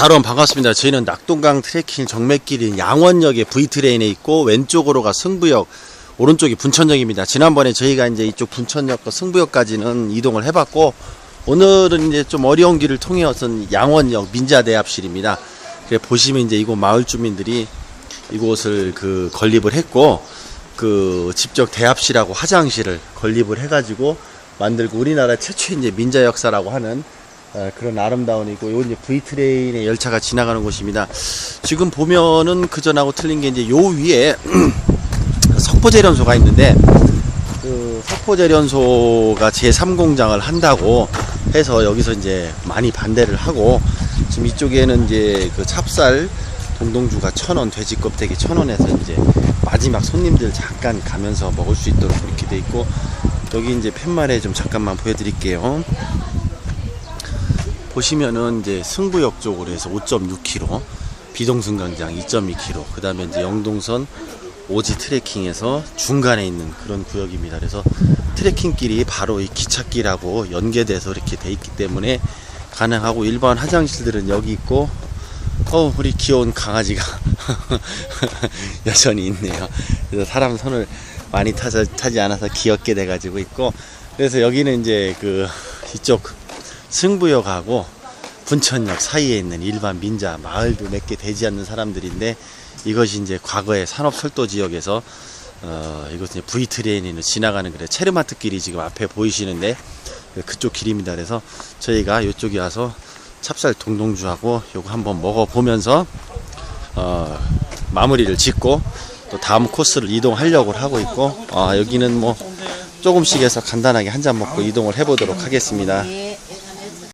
자, 여러분 반갑습니다. 저희는 낙동강 트레킹 정맥길인 양원역에 V트레인에 있고 왼쪽으로 가 승부역, 오른쪽이 분천역입니다. 지난번에 저희가 이제 이쪽 분천역과 승부역까지는 이동을 해봤고 오늘은 이제 좀 어려운 길을 통해 어선 양원역 민자대합실입니다. 그래 보시면 이제 이곳 마을 주민들이 이곳을 그 건립을 했고 그 직접 대합실하고 화장실을 건립을 해가지고 만들고 우리나라 최초의 이제 민자 역사라고 하는 어, 그런 아름다운 이고 요 이제 V 트레인의 열차가 지나가는 곳입니다. 지금 보면은 그 전하고 틀린 게 이제 요 위에 석포재련소가 있는데 그 석포재련소가 제3공장을 한다고 해서 여기서 이제 많이 반대를 하고 지금 이쪽에는 이제 그 찹쌀 동동주가 천 원, 돼지 껍데기 천 원에서 이제 마지막 손님들 잠깐 가면서 먹을 수 있도록 이렇게 돼 있고 여기 이제 팻말에 좀 잠깐만 보여드릴게요. 보시면은 이제 승부역 쪽으로 해서 5.6km, 비동승강장 2.2km, 그 다음에 이제 영동선 오지 트레킹에서 중간에 있는 그런 구역입니다. 그래서 트레킹길이 바로 이 기찻길하고 연계돼서 이렇게 돼 있기 때문에 가능하고 일반 화장실들은 여기 있고 어 우리 귀여운 강아지가 여전히 있네요. 그래서 사람 손을 많이 타지, 타지 않아서 귀엽게 돼가지고 있고 그래서 여기는 이제 그 이쪽 승부역하고 분천역 사이에 있는 일반 민자 마을도 몇 개 되지 않는 사람들인데 이것이 이제 과거의 산업 철도 지역에서 어 이것은 V 트레인이 지나가는 그래 체르마트 길이 지금 앞에 보이시는데 그쪽 길입니다. 그래서 저희가 이쪽에 와서 찹쌀 동동주하고 요거 한번 먹어 보면서 어 마무리를 짓고 또 다음 코스를 이동하려고 하고 있고 아 여기는 뭐 조금씩 해서 간단하게 한 잔 먹고 이동을 해보도록 하겠습니다. 네.